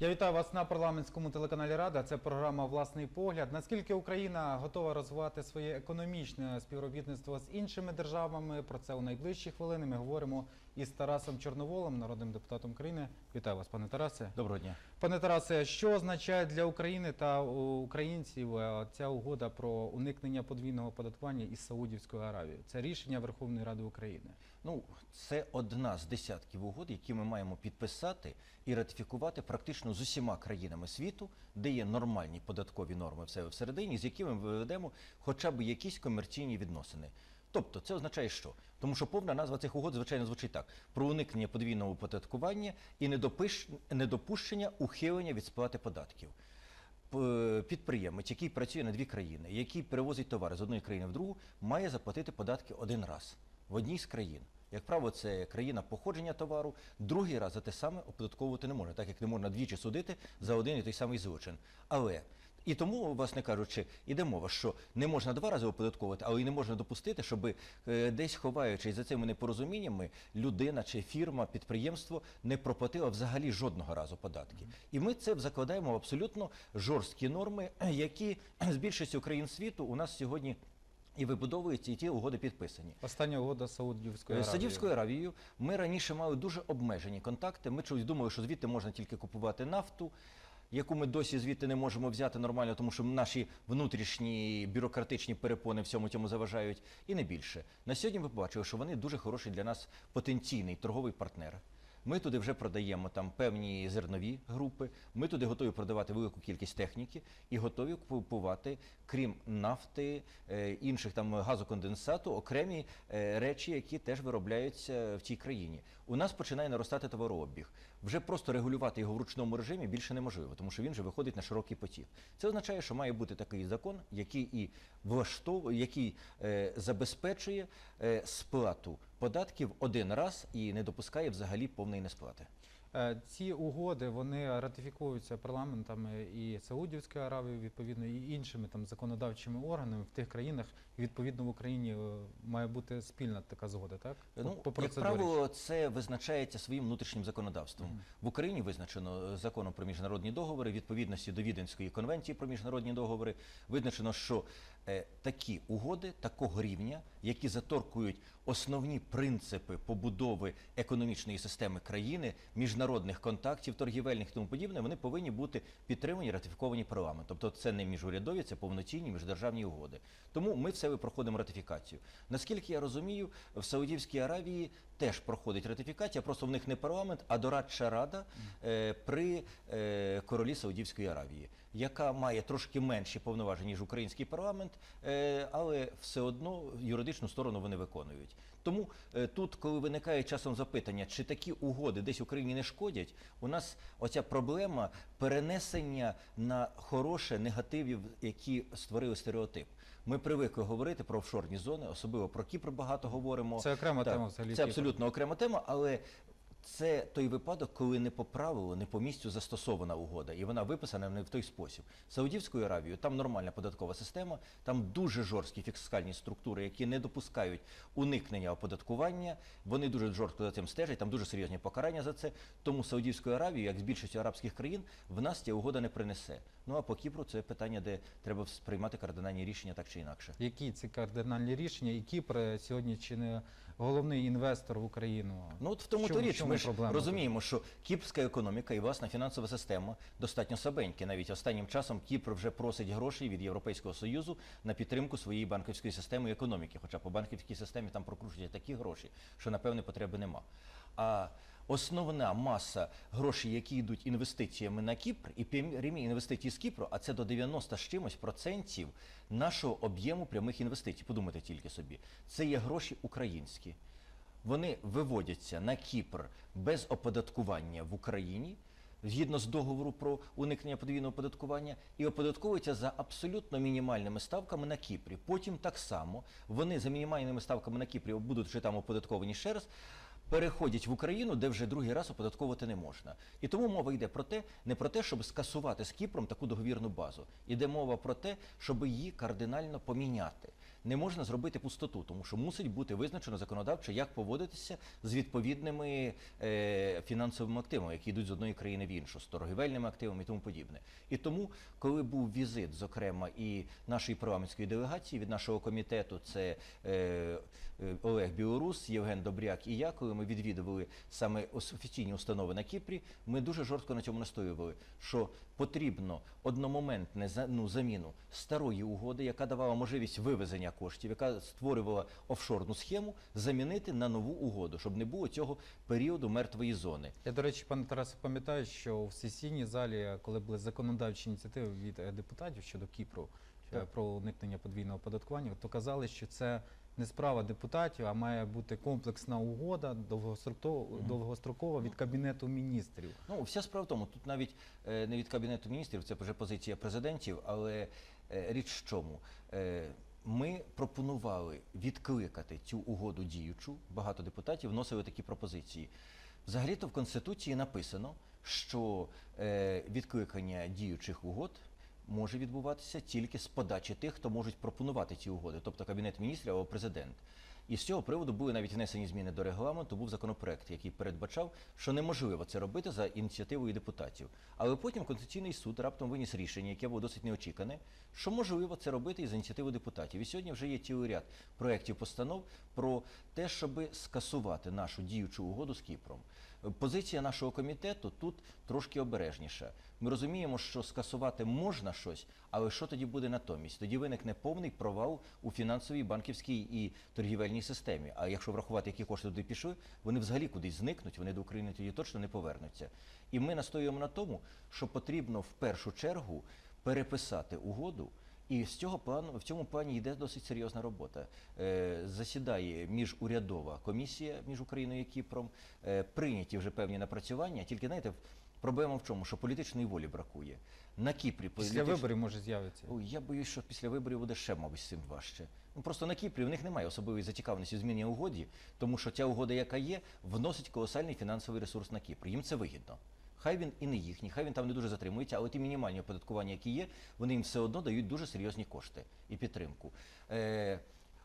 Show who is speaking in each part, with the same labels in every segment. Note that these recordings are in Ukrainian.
Speaker 1: Я вітаю вас на парламентському телеканалі Рада. Це програма Власний погляд. Наскільки Україна готова розвивати своє економічне співробітництво з іншими державами? Про це у найближчі хвилини. Ми говоримо із Тарасом Чорноволом, народним депутатом України. Вітаю вас, пане Тарасе.
Speaker 2: Доброго дня.
Speaker 1: Пане Тарасе, що означає для України та українців е, ця угода про уникнення подвійного оподаткування із Саудівською Аравією? Це рішення Верховної Ради України.
Speaker 2: Ну, це одна з десятків угод, які ми маємо підписати і ратифікувати практично з усіма країнами світу, де є нормальні податкові норми в себе всередині, з якими ми виведемо хоча б якісь комерційні відносини. Тобто це означає що? Тому що повна назва цих угод, звичайно, звучить так: про уникнення подвійного оподаткування і недопиш... недопущення ухилення від сплати податків. Підприємець, який працює на дві країни, який перевозить товари з одної країни в другу, має заплатити податки один раз в одній з країн. Як правило, це країна походження товару, другий раз за те саме оподатковувати не можна, так як не можна двічі судити за один і той самий злочин. Але і тому, власне кажучи, іде мова, що не можна два рази оподатковувати, але й не можна допустити, щоб е, десь ховаючись за цими непорозуміннями, людина чи фірма, підприємство не проплатила взагалі жодного разу податки. І ми це закладаємо в абсолютно жорсткі норми, які з більшістю країн світу у нас сьогодні. І вибудовуються, і ті угоди підписані.
Speaker 1: Остання угода з Саудівською Аравією.
Speaker 2: Саудівською Аравією ми раніше мали дуже обмежені контакти. Ми чогось думали, що звідти можна тільки купувати нафту, яку ми досі звідти не можемо взяти нормально, тому що наші внутрішні бюрократичні перепони всьому цьому заважають, і не більше. На сьогодні ми побачили, що вони дуже хороший для нас потенційний торговий партнер. Ми туди вже продаємо там певні зернові групи. Ми туди готові продавати велику кількість техніки і готові купувати, крім нафти, е, інших там газоконденсату, окремі е, речі, які теж виробляються в цій країні. У нас починає наростати товарообіг. Вже просто регулювати його в ручному режимі більше неможливо, тому що він вже виходить на широкий потік. Це означає, що має бути такий закон, який і влаштовує, який е, забезпечує е, сплату податків один раз і не допускає взагалі повної несплати.
Speaker 1: Е, Ці угоди вони ратифікуються парламентами і Саудівської Аравії, відповідно, і іншими там законодавчими органами в тих країнах. Відповідно, в Україні е, має бути спільна така згода, так? По-
Speaker 2: Ну,
Speaker 1: по
Speaker 2: як правило, це визначається своїм внутрішнім законодавством. В Україні визначено е, законом про міжнародні договори, відповідності до Віденської конвенції про міжнародні договори. Визначено, що е, такі угоди такого рівня, які заторкують основні принципи побудови економічної системи країни, міжнародних контактів, торгівельних і тому подібне, вони повинні бути підтримані, ратифіковані парламентом. Тобто це не міжурядові, це повноцінні міждержавні угоди. Тому ми в себе проходимо ратифікацію. Наскільки я розумію, в Саудівській Аравії теж проходить ратифікація, просто в них не парламент, а дорадча рада е, при е, королі Саудівської Аравії, яка має трошки менші повноваження, ніж український парламент, е, але все одно юридичну сторону вони виконують. Тому е, тут, коли виникає часом запитання, чи такі угоди десь Україні не шкодять, у нас оця проблема перенесення на хороше негативів, які створили стереотип. Ми привикли говорити про офшорні зони, особливо про Кіпр багато говоримо.
Speaker 1: Це окрема
Speaker 2: Так,
Speaker 1: тема взагалі,
Speaker 2: Це абсолютно окрема тема, але це той випадок, коли не по правилу, не по місцю застосована угода, і вона виписана не в той спосіб. Саудівською Аравією там нормальна податкова система, там дуже жорсткі фіскальні структури, які не допускають уникнення оподаткування. Вони дуже жорстко за цим стежать, там дуже серйозні покарання за це. Тому Саудівською Аравією, як з більшістю арабських країн, в нас ця угода не принесе. Ну а по Кіпру це питання, де треба приймати кардинальні рішення так чи інакше.
Speaker 1: Які ці кардинальні рішення, і Кіпр е, сьогодні чи не головний інвестор в Україну?
Speaker 2: Ну от в тому то річ. Ми ж розуміємо, що кіпрська економіка і власна фінансова система достатньо слабенькі. Навіть останнім часом Кіпр вже просить грошей від Європейського союзу на підтримку своєї банківської системи і економіки. Хоча по банківській системі там прокручують такі гроші, що напевне потреби нема. А основна маса грошей, які йдуть інвестиціями на Кіпр, і прямі інвестиції з Кіпру, а це до 90 з чимось процентів нашого об'єму прямих інвестицій. Подумайте тільки собі, це є гроші українські. Вони виводяться на Кіпр без оподаткування в Україні. Згідно з договору про уникнення подвійного оподаткування і оподатковуються за абсолютно мінімальними ставками на Кіпрі. Потім так само вони за мінімальними ставками на Кіпрі будуть вже там оподатковані ще раз. Переходять в Україну, де вже другий раз оподатковувати не можна. І тому мова йде про те, не про те, щоб скасувати з Кіпром таку договірну базу. Іде мова про те, щоб її кардинально поміняти. Не можна зробити пустоту, тому що мусить бути визначено законодавчо, як поводитися з відповідними е, фінансовими активами, які йдуть з одної країни в іншу, з торгівельними активами і тому подібне. І тому, коли був візит, зокрема, і нашої парламентської делегації від нашого комітету, це е, е, Олег Білорус, Євген Добряк і я, коли ми відвідували саме офіційні установи на Кіпрі, ми дуже жорстко на цьому настоювали, що потрібно одномоментне ну, заміну старої угоди, яка давала можливість вивезення коштів, яка створювала офшорну схему, замінити на нову угоду, щоб не було цього періоду мертвої зони.
Speaker 1: Я, до речі, пане Тарасе, пам'ятаю, що в сесійній залі, коли були законодавчі ініціативи від е, депутатів щодо Кіпру е, про уникнення подвійного оподаткування, то казали, що це не справа депутатів, а має бути комплексна угода довгострокова, від кабінету міністрів.
Speaker 2: Ну, вся справа в тому, тут навіть е, не від кабінету міністрів, це вже позиція президентів, але е, річ в чому. Е, ми пропонували відкликати цю угоду діючу. Багато депутатів вносили такі пропозиції. Взагалі-то в Конституції написано, що відкликання діючих угод може відбуватися тільки з подачі тих, хто можуть пропонувати ці угоди, тобто Кабінет міністрів або президент. І з цього приводу були навіть внесені зміни до регламенту. Був законопроект, який передбачав, що неможливо це робити за ініціативою депутатів. Але потім Конституційний суд раптом виніс рішення, яке було досить неочікане, що можливо це робити із ініціативи депутатів. І сьогодні вже є цілий ряд проєктів постанов про те, щоб скасувати нашу діючу угоду з Кіпром. Позиція нашого комітету тут трошки обережніша. Ми розуміємо, що скасувати можна щось, але що тоді буде натомість? Тоді виникне повний провал у фінансовій, банківській і торгівельній системі. А якщо врахувати, які кошти туди пішли, вони взагалі кудись зникнуть, вони до України тоді точно не повернуться. І ми настоюємо на тому, що потрібно в першу чергу переписати угоду. І з цього плану в цьому плані йде досить серйозна робота. Е, засідає міжурядова комісія між Україною і Кіпром. Е, прийняті вже певні напрацювання. Тільки знаєте, проблема в чому? Що політичної волі бракує. На Кіпрі
Speaker 1: Після
Speaker 2: політич-
Speaker 1: виборів може з'явитися.
Speaker 2: Я боюсь, що після виборів буде ще, мабуть, з цим важче. Ну просто на Кіпрі в них немає особливої зацікавленості в зміні угоді, тому що ця угода, яка є, вносить колосальний фінансовий ресурс на Кіпр. Їм це вигідно. Хай він і не їхній, хай він там не дуже затримується, але ті мінімальні оподаткування, які є, вони їм все одно дають дуже серйозні кошти і підтримку. Е,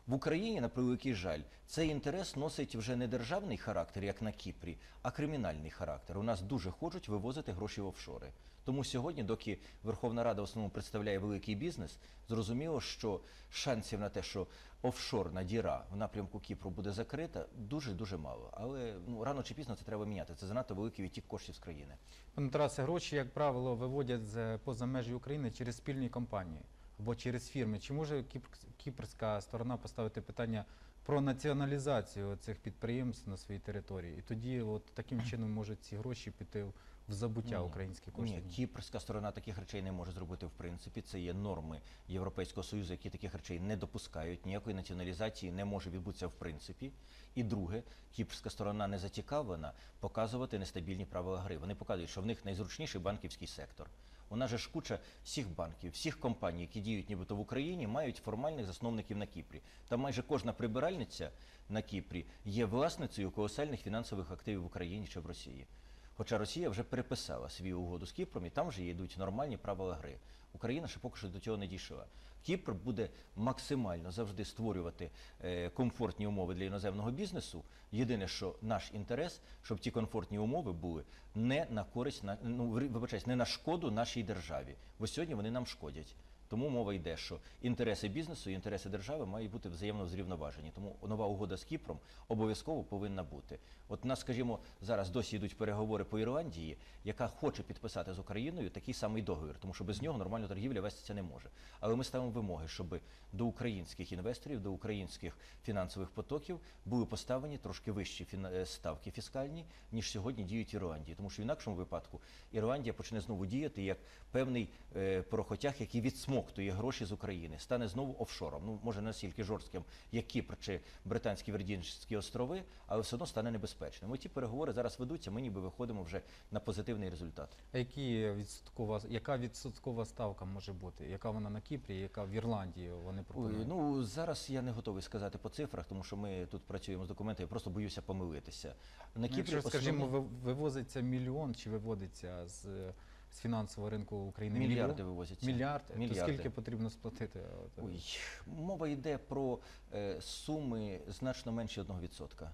Speaker 2: в Україні, на превеликий жаль, цей інтерес носить вже не державний характер, як на Кіпрі, а кримінальний характер. У нас дуже хочуть вивозити гроші в офшори. Тому сьогодні, доки Верховна Рада в основному представляє великий бізнес, зрозуміло, що шансів на те, що офшорна діра в напрямку Кіпру буде закрита, дуже дуже мало. Але ну рано чи пізно це треба міняти. Це занадто великий відтік коштів з країни.
Speaker 1: Пане Тарасе, гроші, як правило, виводять з поза межі України через спільні компанії або через фірми. Чи може кіп- кіпрська сторона поставити питання про націоналізацію цих підприємств на своїй території? І тоді, от таким чином, можуть ці гроші піти в забуття
Speaker 2: Ні.
Speaker 1: українські кошти.
Speaker 2: Ні, кіпрська сторона таких речей не може зробити в принципі. Це є норми Європейського союзу, які таких речей не допускають. Ніякої націоналізації не може відбутися в принципі. І друге, кіпрська сторона не зацікавлена показувати нестабільні правила гри. Вони показують, що в них найзручніший банківський сектор. У нас же ж куча всіх банків, всіх компаній, які діють нібито в Україні, мають формальних засновників на Кіпрі. Там майже кожна прибиральниця на Кіпрі є власницею колосальних фінансових активів в Україні чи в Росії. Хоча Росія вже переписала свою угоду з Кіпром, і там вже йдуть нормальні правила гри. Україна ще поки що до цього не дійшла. Кіпр буде максимально завжди створювати е, комфортні умови для іноземного бізнесу. Єдине, що наш інтерес, щоб ті комфортні умови були не на користь ну вибачаюсь, не на шкоду нашій державі. Бо сьогодні вони нам шкодять. Тому мова йде, що інтереси бізнесу і інтереси держави мають бути взаємно зрівноважені. Тому нова угода з Кіпром обов'язково повинна бути. От нас, скажімо, зараз досі йдуть переговори по Ірландії, яка хоче підписати з Україною такий самий договір, тому що без нього нормальна торгівля вестися не може. Але ми ставимо вимоги, щоб до українських інвесторів, до українських фінансових потоків були поставлені трошки вищі е, ставки фіскальні, ніж сьогодні діють Ірландії. Тому що в інакшому випадку Ірландія почне знову діяти як певний е, порохотяг, який відсмоктує гроші з України, стане знову офшором. Ну може не настільки жорстким, як Кіпр чи Британські Вірджинські острови, але все одно стане небезпечним. Ось ті переговори зараз ведуться. Ми ніби виходимо вже на позитивний результат.
Speaker 1: А які відсоткова, яка відсоткова ставка може бути? Яка вона на Кіпрі, яка в Ірландії вони пропонують?
Speaker 2: ну зараз я не готовий сказати по цифрах, тому що ми тут працюємо з документами. Я просто боюся помилитися. На
Speaker 1: Ну,
Speaker 2: Кіпрі
Speaker 1: Якщо, скажімо,
Speaker 2: основні-
Speaker 1: ви- вивозиться мільйон чи виводиться з е, з фінансового ринку України
Speaker 2: Мільярди
Speaker 1: мільйон-
Speaker 2: вивозяться.
Speaker 1: Мільярд. То скільки потрібно сплатити?
Speaker 2: Ой, мова йде про е, суми значно менші 1%.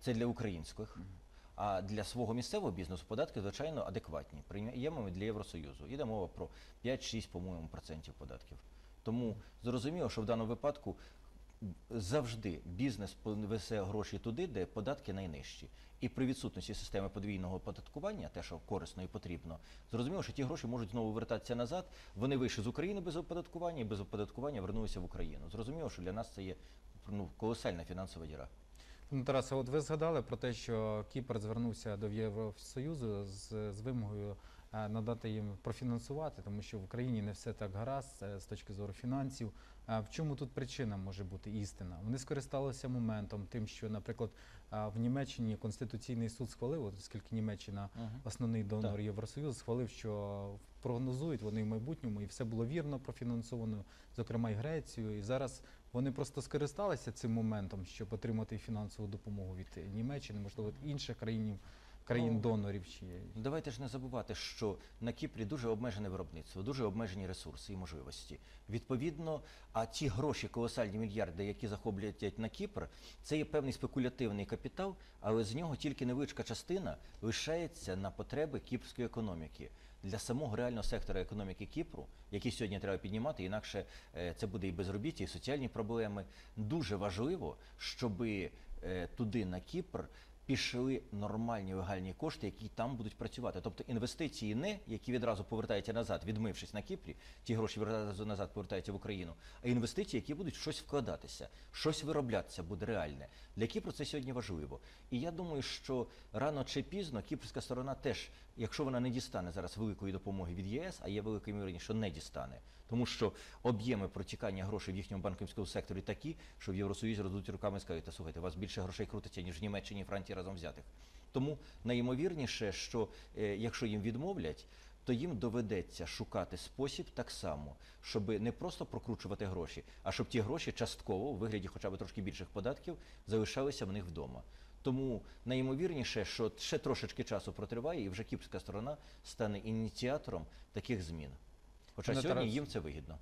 Speaker 2: Це для українських. А для свого місцевого бізнесу податки, звичайно, адекватні. Приймаємо для Євросоюзу. Іде мова про 5-6, по-моєму, процентів податків. Тому зрозуміло, що в даному випадку завжди бізнес весе гроші туди, де податки найнижчі. І при відсутності системи подвійного оподаткування, те, що корисно і потрібно, зрозуміло, що ті гроші можуть знову вертатися назад. Вони вийшли з України без оподаткування і без оподаткування вернулися в Україну. Зрозуміло, що для нас це є ну, колосальна фінансова діра.
Speaker 1: Ну, Тарасе, от ви згадали про те, що Кіпр звернувся до Євросоюзу з, з вимогою надати їм профінансувати, тому що в Україні не все так гаразд е, з точки зору фінансів. А в чому тут причина може бути істина? Вони скористалися моментом, тим, що, наприклад, в Німеччині Конституційний суд схвалив, оскільки Німеччина основний донор
Speaker 2: Так.
Speaker 1: Євросоюзу, схвалив, що прогнозують вони в майбутньому, і все було вірно профінансовано, зокрема і Грецію. І зараз вони просто скористалися цим моментом, щоб отримати фінансову допомогу від Німеччини, можливо, від інших країн, країн-донорів. Чи
Speaker 2: Давайте ж не забувати, що на Кіпрі дуже обмежене виробництво, дуже обмежені ресурси і можливості. Відповідно, а ті гроші, колосальні мільярди, які захоплять на Кіпр, це є певний спекулятивний капітал, але з нього тільки невеличка частина лишається на потреби кіпрської економіки. Для самого реального сектора економіки Кіпру, який сьогодні треба піднімати, інакше е, це буде і безробіття, і соціальні проблеми. Дуже важливо, щоб туди на Кіпр пішли нормальні легальні кошти, які там будуть працювати. Тобто інвестиції не які відразу повертаються назад, відмившись на Кіпрі, ті гроші відразу назад повертаються в Україну, а інвестиції, які будуть в щось вкладатися, щось вироблятися буде реальне. Для Кіпру це сьогодні важливо. І я думаю, що рано чи пізно кіпрська сторона теж, якщо вона не дістане зараз великої допомоги від ЄС, а є велика ймовірність, що не дістане. Тому що об'єми протікання грошей в їхньому банківському секторі такі, що в Євросоюзі роздуть руками і скажуть, слухайте, у вас більше грошей крутиться, ніж в Німеччині Франції разом взятих. Тому найімовірніше, що е, якщо їм відмовлять, то їм доведеться шукати спосіб так само, щоб не просто прокручувати гроші, а щоб ті гроші частково у вигляді хоча б трошки більших податків залишалися в них вдома. Тому найімовірніше, що ще трошечки часу протриває, і вже кіпрська сторона стане ініціатором таких змін. Хоча сьогодні їм це вигідно.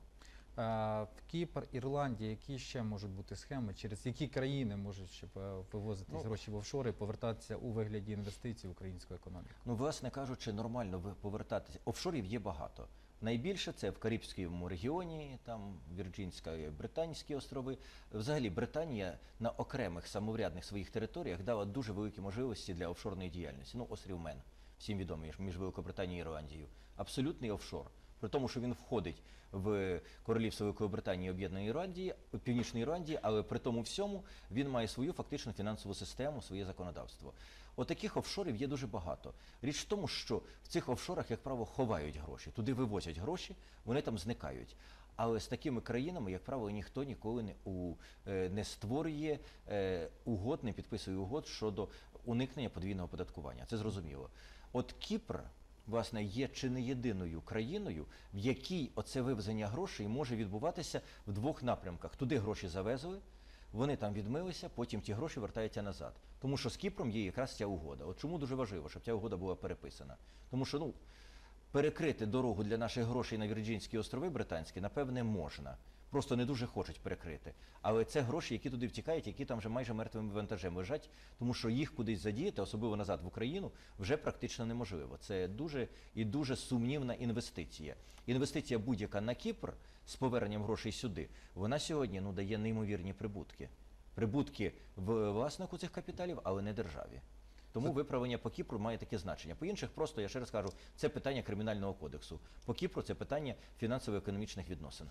Speaker 1: Е, Кіпр, Ірландія, які ще можуть бути схеми, через які країни можуть щоб е, вивозити
Speaker 2: Ну,
Speaker 1: гроші в офшори і повертатися у вигляді інвестицій в українську економіку?
Speaker 2: Ну, власне кажучи, нормально повертатися. Офшорів є багато. Найбільше це в Карибському регіоні, там Вірджинська Британські острови. Взагалі, Британія на окремих самоврядних своїх територіях дала дуже великі можливості для офшорної діяльності. Ну, острів Мен, всім відомий між Великобританією і Ірландією. Абсолютний офшор. При тому, що він входить в королівство Великої Британії Об'єднаної Ірландії, Північної Ірландії, але при тому всьому він має свою фактично фінансову систему, своє законодавство. Отаких офшорів є дуже багато. Річ в тому, що в цих офшорах, як правило, ховають гроші, туди вивозять гроші, вони там зникають. Але з такими країнами, як правило, ніхто ніколи не, у, е, не створює е, угод, не підписує угод щодо уникнення подвійного оподаткування. Це зрозуміло. От Кіпр, власне, є чи не єдиною країною, в якій оце вивезення грошей може відбуватися в двох напрямках. Туди гроші завезли, вони там відмилися, потім ті гроші вертаються назад. Тому що з Кіпром є якраз ця угода. От чому дуже важливо, щоб ця угода була переписана. Тому що ну, перекрити дорогу для наших грошей на Вірджинські острови британські, напевне, можна. Просто не дуже хочуть перекрити. Але це гроші, які туди втікають, які там вже майже мертвим вантажем лежать, тому що їх кудись задіяти, особливо назад в Україну, вже практично неможливо. Це дуже і дуже сумнівна інвестиція. Інвестиція будь-яка на Кіпр з поверненням грошей сюди, вона сьогодні ну, дає неймовірні прибутки. Прибутки в власнику цих капіталів, але не державі. Тому виправлення по Кіпру має таке значення. По інших просто, я ще раз кажу, це питання кримінального кодексу. По Кіпру це питання фінансово-економічних відносин.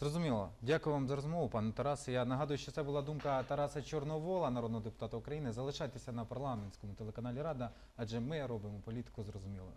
Speaker 1: Зрозуміло. Дякую вам за розмову, пане Тарасе. Я нагадую, що це була думка Тараса Чорновола, народного депутата України. Залишайтеся на парламентському телеканалі Рада, адже ми робимо політику зрозумілою.